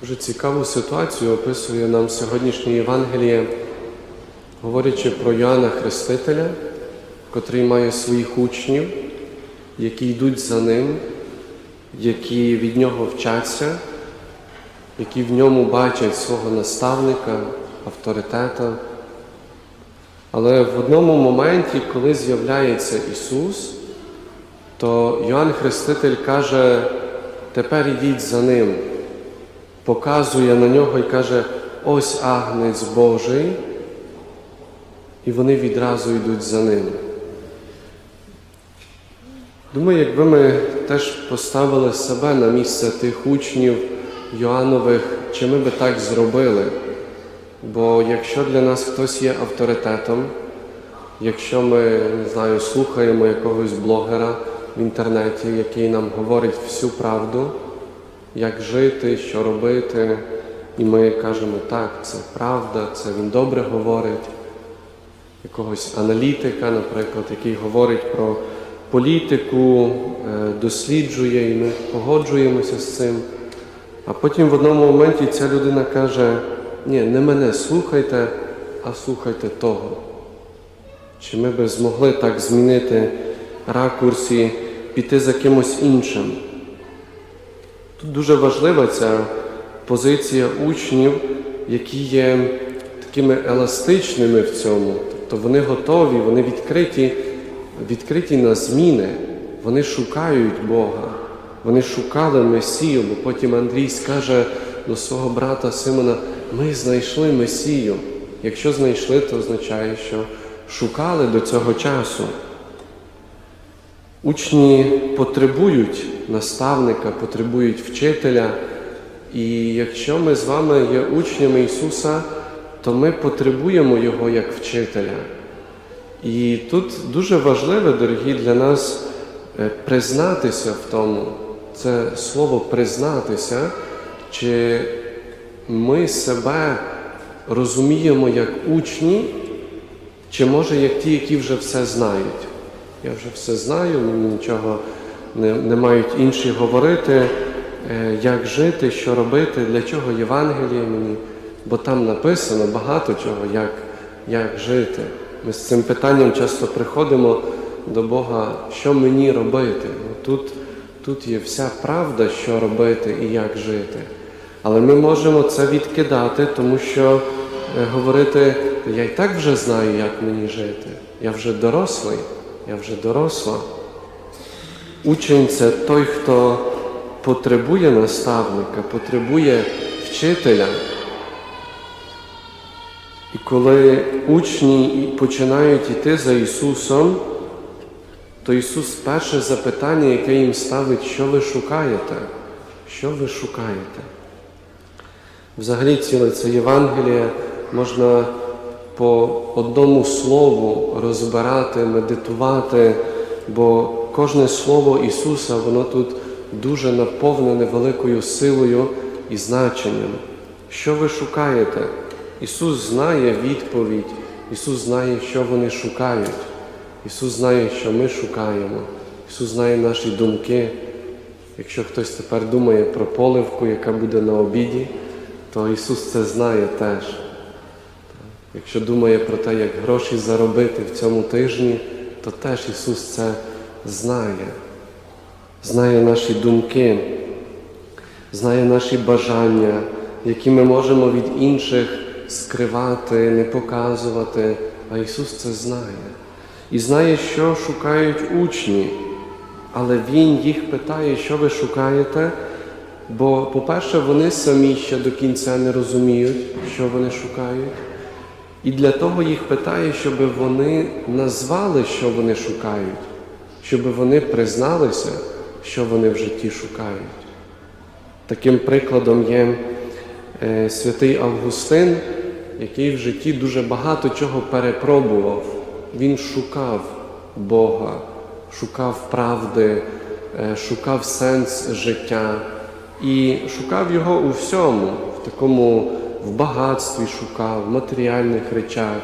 Дуже цікаву ситуацію описує нам сьогоднішнє Євангеліє, говорячи про Йоанна Хрестителя, котрий має своїх учнів, які йдуть за ним, які від нього вчаться, які в ньому бачать свого наставника, авторитета. Але в одному моменті, коли з'являється Ісус, то Йоанн Хреститель каже, тепер ідіть за ним, показує на нього і каже, ось агнець Божий, і вони відразу йдуть за ним. Думаю, якби ми теж поставили себе на місце тих учнів Йоаннових, чи ми би так зробили? Бо якщо для нас хтось є авторитетом, якщо ми не знаю, слухаємо якогось блогера в інтернеті, який нам говорить всю правду, як жити, що робити, і ми кажемо, так, це правда, це він добре говорить, якогось аналітика, наприклад, який говорить про політику, е, досліджує, і ми погоджуємося з цим. А потім в одному моменті ця людина каже, ні, не мене слухайте, а слухайте того. Чи ми би змогли так змінити ракурс і піти за кимось іншим? Тут дуже важлива ця позиція учнів, які є такими еластичними в цьому. Тобто вони готові, вони відкриті, відкриті на зміни, вони шукають Бога, вони шукали Месію, бо потім Андрій скаже до свого брата Симона, ми знайшли Месію. Якщо знайшли, то означає, що шукали до цього часу. Учні потребують наставника, потребують вчителя. І якщо ми з вами є учнями Ісуса, то ми потребуємо Його як вчителя. І тут дуже важливе, дорогі, для нас е, признатися в тому, це слово признатися, чи ми себе розуміємо як учні, чи може як ті, які вже все знають. Я вже все знаю, мені нічого не, не мають інші говорити, е, як жити, що робити, для чого Євангеліє мені, бо там написано багато чого, як, як жити. Ми з цим питанням часто приходимо до Бога, що мені робити. Ну, Тут, тут є вся правда, що робити і як жити. Але ми можемо це відкидати, тому що е, говорити, я і так вже знаю, як мені жити. Я вже дорослий, я вже доросла. Учень це той, хто потребує наставника, потребує вчителя. І коли учні починають йти за Ісусом, то Ісус перше запитання, яке їм ставить, що ви шукаєте? Що ви шукаєте? Взагалі, ціле це Євангеліє можна по одному слову розбирати, медитувати, бо кожне слово Ісуса, воно тут дуже наповнене великою силою і значенням. Що ви шукаєте? Ісус знає відповідь, Ісус знає, що вони шукають. Ісус знає, що ми шукаємо. Ісус знає наші думки. Якщо хтось тепер думає про поливку, яка буде на обіді, то Ісус це знає теж. Якщо думає про те, як гроші заробити в цьому тижні, то теж Ісус це знає. Знає наші думки, знає наші бажання, які ми можемо від інших скривати, не показувати, а Ісус це знає. І знає, що шукають учні, але Він їх питає, що ви шукаєте. Бо, по-перше, вони самі ще до кінця не розуміють, що вони шукають. І для того їх питає, щоб вони назвали, що вони шукають, щоб вони призналися, що вони в житті шукають. Таким прикладом є е, святий Августин, який в житті дуже багато чого перепробував. Він шукав Бога, шукав правди, е, шукав сенс життя і шукав його у всьому, в такому в багатстві шукав, в матеріальних речах,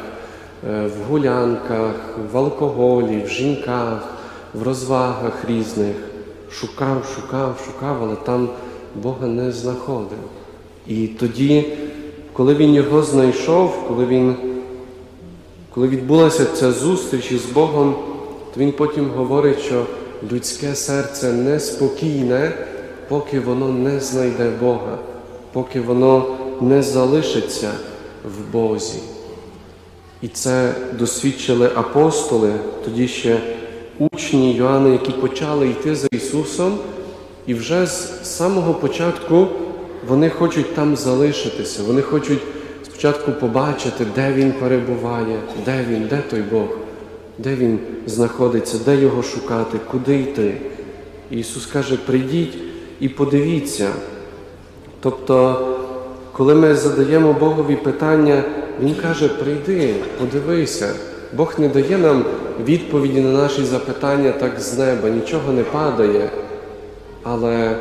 е, в гулянках, в алкоголі, в жінках, в розвагах різних. Шукав, шукав, шукав, але там Бога не знаходив. І тоді, коли він його знайшов, коли він коли відбулася ця зустріч із Богом, то він потім говорить, що людське серце неспокійне, поки воно не знайде Бога, поки воно не залишиться в Бозі. І це досвідчили апостоли, тоді ще учні Йоанна, які почали йти за Ісусом, і вже з самого початку вони хочуть там залишитися, вони хочуть спочатку побачити, де Він перебуває, де Він, де той Бог, де Він знаходиться, де його шукати, куди йти. І Ісус каже, прийдіть і подивіться. Тобто, коли ми задаємо Богові питання, Він каже, прийди, подивися. Бог не дає нам відповіді на наші запитання так з неба, нічого не падає. Але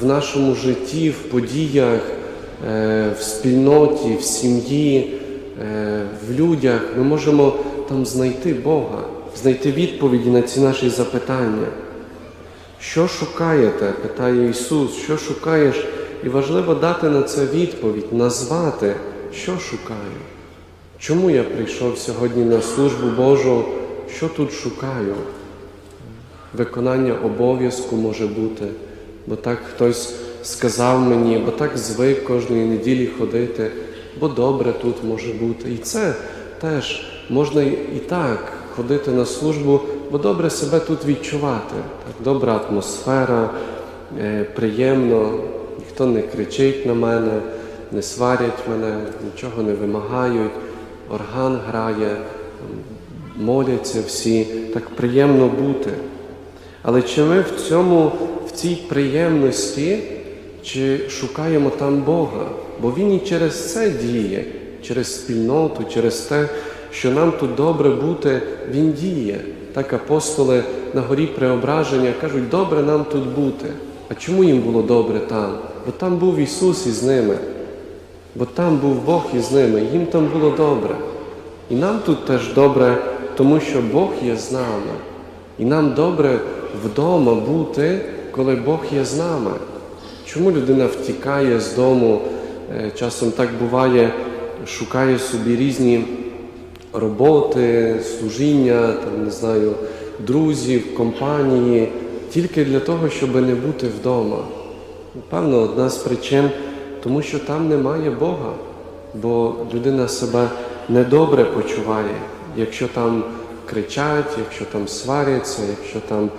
в нашому житті, в подіях, е, в спільноті, в сім'ї, е, в людях ми можемо там знайти Бога, знайти відповіді на ці наші запитання. Що шукаєте? питає Ісус, що шукаєш? І важливо дати на це відповідь, назвати, що шукаю. Чому я прийшов сьогодні на службу Божу? Що тут шукаю? Виконання обов'язку може бути, бо так хтось сказав мені, бо так звик кожної неділі ходити, бо добре тут може бути. І це теж можна і так ходити на службу, бо добре себе тут відчувати. Так, Добра атмосфера, е, приємно, ніхто не кричить на мене, не сварять мене, нічого не вимагають, орган грає, моляться всі, так приємно бути. Але чи ми в цьому, в цій приємності, чи шукаємо там Бога? Бо Він і через це діє, через спільноту, через те, що нам тут добре бути, Він діє. Так апостоли на горі преображення кажуть, добре нам тут бути. А чому їм було добре там? Бо там був Ісус із ними, бо там був Бог із ними, їм там було добре. І нам тут теж добре, тому що Бог є з нами. І нам добре вдома бути, коли Бог є з нами. Чому людина втікає з дому? Е, Часом так буває, шукає собі різні роботи, служіння, там, не знаю, друзів, компанії, тільки для того, щоб не бути вдома. Певно, одна з причин, тому що там немає Бога, бо людина себе недобре почуває, якщо там кричать, якщо там сваряться, якщо там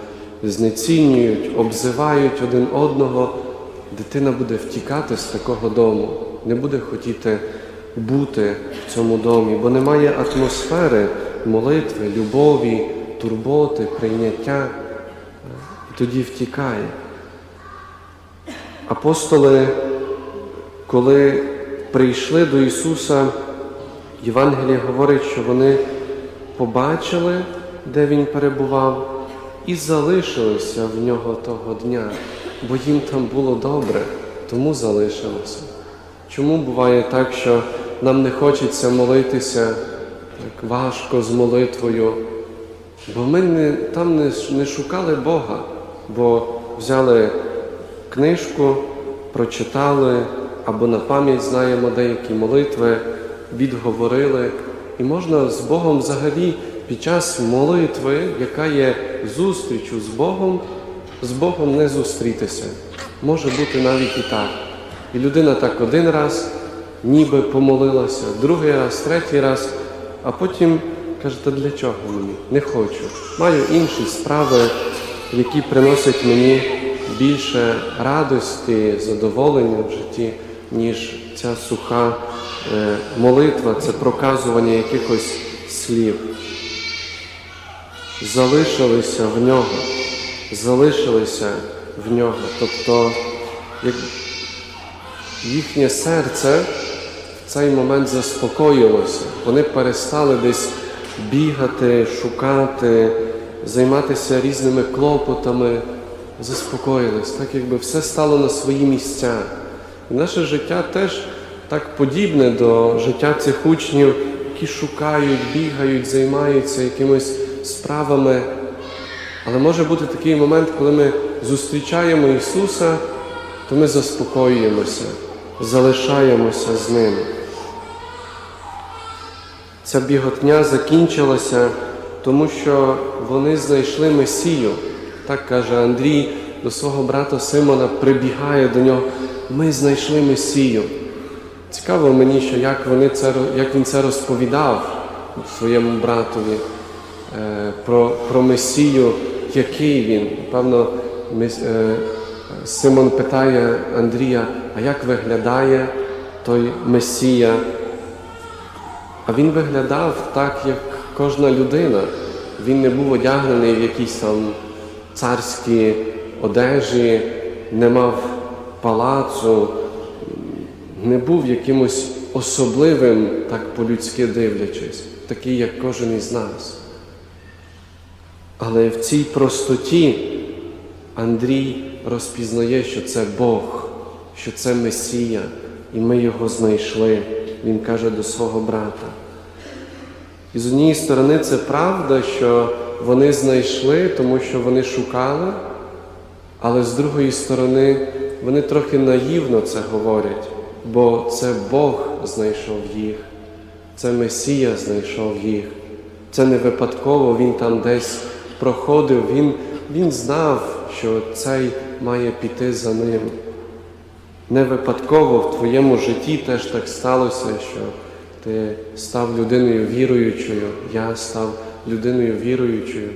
знецінюють, обзивають один одного, дитина буде втікати з такого дому, не буде хотіти бути в цьому домі, бо немає атмосфери молитви, любові, турботи, прийняття, тоді втікає. Апостоли, коли прийшли до Ісуса, Євангеліє говорить, що вони побачили, де Він перебував, і залишилися в нього того дня, бо їм там було добре, тому залишилися. Чому буває так, що нам не хочеться молитися так важко з молитвою? Бо ми не, там не, не шукали Бога, бо взяли книжку, прочитали або на пам'ять знаємо деякі молитви, відговорили. І можна з Богом взагалі під час молитви, яка є зустрічю з Богом, з Богом не зустрітися. Може бути навіть і так. І людина так один раз ніби помолилася, другий раз, третій раз, а потім каже, та для чого мені? Не хочу. Маю інші справи, які приносять мені більше радості, задоволення в житті, ніж ця суха е, молитва, це проказування якихось слів. Залишилися в нього, залишилися в нього. Тобто, як їхнє серце в цей момент заспокоїлося. Вони перестали десь бігати, шукати, займатися різними клопотами, заспокоїлись, так якби все стало на свої місця. І наше життя теж так подібне до життя цих учнів, які шукають, бігають, займаються якимись справами. Але може бути такий момент, коли ми зустрічаємо Ісуса, то ми заспокоюємося. залишаємося з ним. Ця біготня закінчилася, тому що вони знайшли Месію. Так каже Андрій до свого брата Симона, прибігає до нього. Ми знайшли Месію. Цікаво мені, що як, вони це, як він це розповідав своєму братові е, про, про Месію, який він. Певно, е, Симон питає Андрія, а як виглядає той Месія? А він виглядав так, як кожна людина. Він не був одягнений в якісь там царські одежі, не мав палацу, не був якимось особливим, так по-людськи дивлячись, такий, як кожен із нас. Але в цій простоті Андрій розпізнає, що це Бог, що це Месія, і ми його знайшли. Він каже до свого брата. І з однієї сторони, це правда, що вони знайшли, тому що вони шукали, але з другої сторони, вони трохи наївно це говорять, бо це Бог знайшов їх, це Месія знайшов їх. Це не випадково він там десь проходив, він, він знав, що цей має піти за ним. Не випадково в твоєму житті теж так сталося, що ти став людиною віруючою, я став людиною віруючою.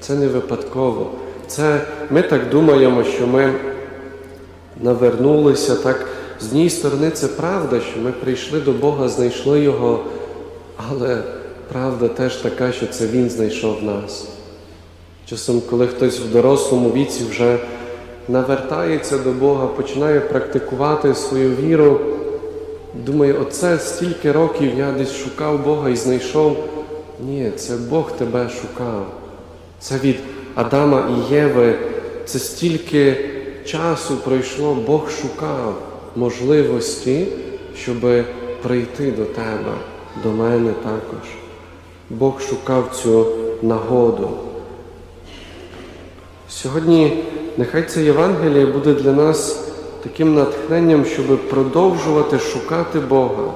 Це не випадково. Це ми так думаємо, що ми навернулися так. З однієї сторони, це правда, що ми прийшли до Бога, знайшли Його, але правда теж така, що це Він знайшов нас. Часом, коли хтось в дорослому віці вже навертається до Бога, починає практикувати свою віру, думає, оце стільки років я десь шукав Бога і знайшов. Ні, це Бог тебе шукав. Це від Адама і Єви. Це стільки часу пройшло, Бог шукав можливості, щоб прийти до тебе, до мене також. Бог шукав цю нагоду. Сьогодні нехай це Євангеліє буде для нас таким натхненням, щоб продовжувати шукати Бога.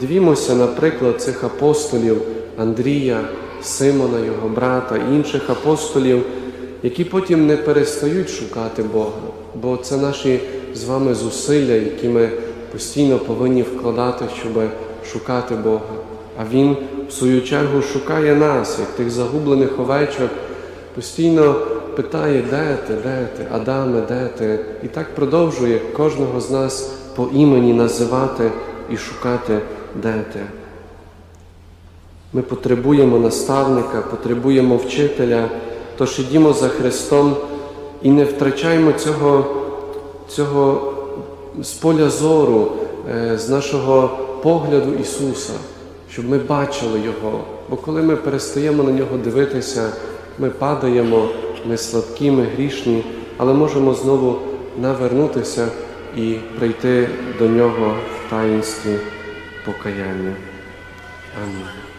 Дивімося, наприклад, цих апостолів Андрія, Симона, його брата, інших апостолів, які потім не перестають шукати Бога, бо це наші з вами зусилля, які ми постійно повинні вкладати, щоб шукати Бога. А Він, в свою чергу, шукає нас, як тих загублених овечок, постійно питає, де ти, де ти, Адаме, де ти? І так продовжує кожного з нас по імені називати і шукати, де ти. Ми потребуємо наставника, потребуємо вчителя, тож ідімо за Христом і не втрачаємо цього, цього з поля зору, е, з нашого погляду Ісуса, щоб ми бачили Його. Бо коли ми перестаємо на нього дивитися, ми падаємо, ми слабкі, ми грішні, але можемо знову навернутися і прийти до нього в таїнстві покаяння. Амінь.